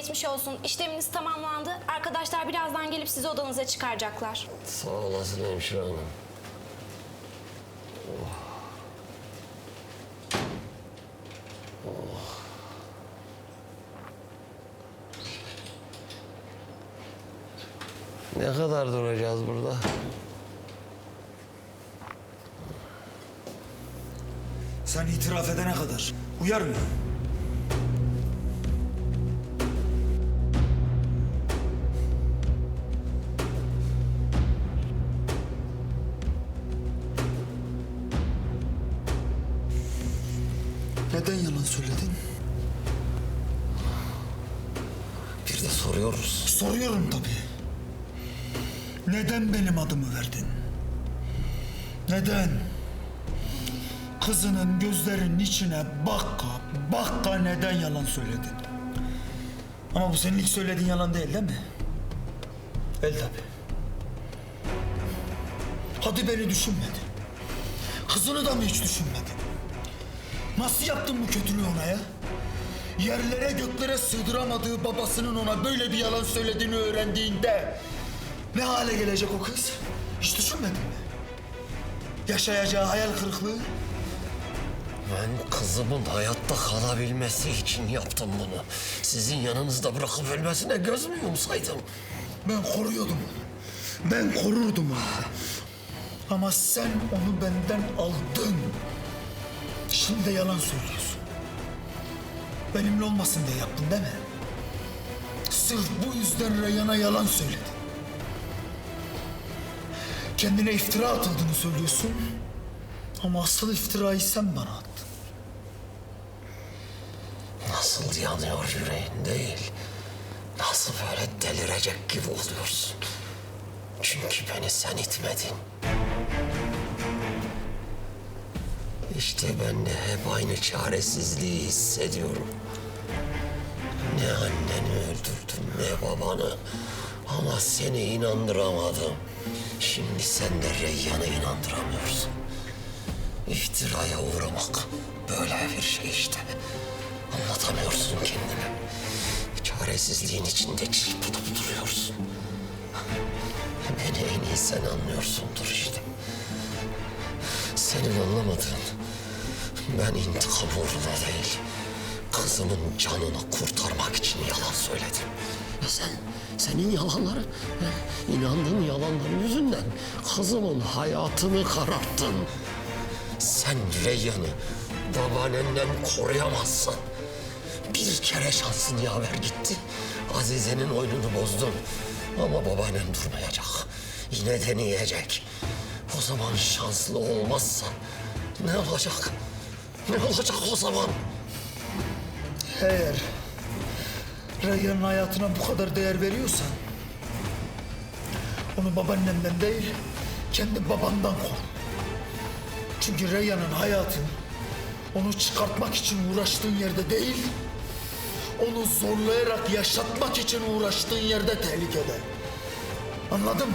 Geçmiş olsun. İşleminiz tamamlandı. Arkadaşlar birazdan gelip sizi odanıza çıkaracaklar. Sağ olasın hemşire hanım. Oh. Ne kadar duracağız burada? Sen itiraf edene kadar. Uyar mı? Neden yalan söyledin? Bir de soruyoruz. Soruyorum tabii. Neden benim adımı verdin? Neden? Kızının gözlerinin içine baka baka neden yalan söyledin? Ama bu senin ilk söylediğin yalan değil değil mi? El tabii. Hadi beni düşünmedin. Kızını da mı hiç düşünmedin? Nasıl yaptın bu kötülüğü ona ya? Yerlere göklere sığdıramadığı babasının ona böyle bir yalan söylediğini öğrendiğinde ne hale gelecek o kız? Hiç düşünmedin mi? Yaşayacağı hayal kırıklığı? Ben kızımın hayatta kalabilmesi için yaptım bunu. Sizin yanınızda bırakıp ölmesine göz mü yumsaydım? Ben koruyordum onu. Ben korurdum onu. Ama sen onu benden aldın. Şimdi de yalan söylüyorsun. Benimle olmasın diye yaptın değil mi? Sırf bu yüzden Reyhan'a yalan söyledin. Kendine iftira atıldığını söylüyorsun. Ama asıl iftirayı sen bana attın. Nasıl yanıyor yüreğin değil. Nasıl böyle delirecek gibi oluyorsun. Çünkü beni sen itmedin. İşte ben de hep aynı çaresizliği hissediyorum. Ne anneni öldürdüm ne babanı. Ama seni inandıramadım. Şimdi sen de Reyyan'ı inandıramıyorsun. İftiraya uğramak böyle bir şey işte. Anlatamıyorsun kendini. Çaresizliğin içinde çırpınıp duruyorsun. Beni en iyi sen anlıyorsundur işte. Senin anlamadığın ben intikam uğruna değil, kızımın canını kurtarmak için yalan söyledim. Ya sen, senin yalanları, he, inandığın yalanların yüzünden kızımın hayatını kararttın. Sen Reyyan'ı babaannenden koruyamazsın. Bir kere şansını yaver gitti. Azize'nin oyununu bozdun. Ama babaannen durmayacak. Yine deneyecek. O zaman şanslı olmazsa ne olacak? Ne olacak o zaman? Eğer Reyhan'ın hayatına bu kadar değer veriyorsan... ...onu babaannemden değil, kendi babandan koru. Çünkü Reyhan'ın hayatı onu çıkartmak için uğraştığın yerde değil... ...onu zorlayarak yaşatmak için uğraştığın yerde tehlikede. Anladın mı?